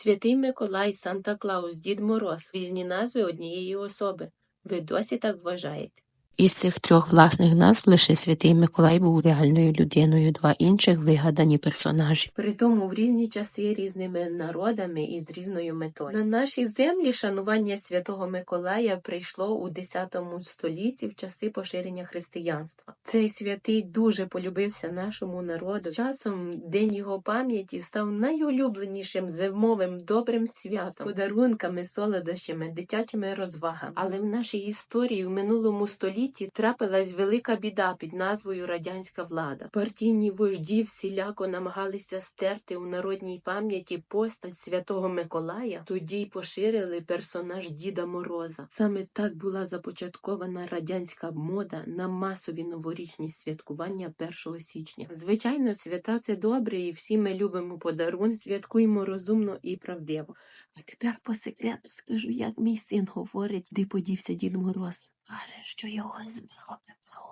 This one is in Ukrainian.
Святий Миколай, Санта Клаус, Дід Мороз різні назви однієї особи. Ви досі так вважаєте? Із цих трьох власних назв лише святий Миколай був реальною людиною, два інших вигадані персонажі. Притому в різні часи різними народами і з різною метою. На нашій землі шанування святого Миколая прийшло у X столітті в часи поширення християнства. Цей святий дуже полюбився нашому народу. Часом день його пам'яті став найулюбленішим зимовим добрим святом, подарунками, солодощами, дитячими розвагами. Але в нашій історії в минулому столітті трапилась велика біда під назвою радянська влада. Партійні вожді всіляко намагалися стерти у народній пам'яті постать святого Миколая. Тоді й поширили персонаж Діда Мороза. Саме так була започаткована радянська мода на масові новорічні святкування 1 січня. Звичайно, свята це добре, і всі ми любимо подарунки, святкуємо розумно і правдиво. А тепер по секрету скажу, як мій син говорить, де подівся Дід Мороз. Каже, що його was built to fill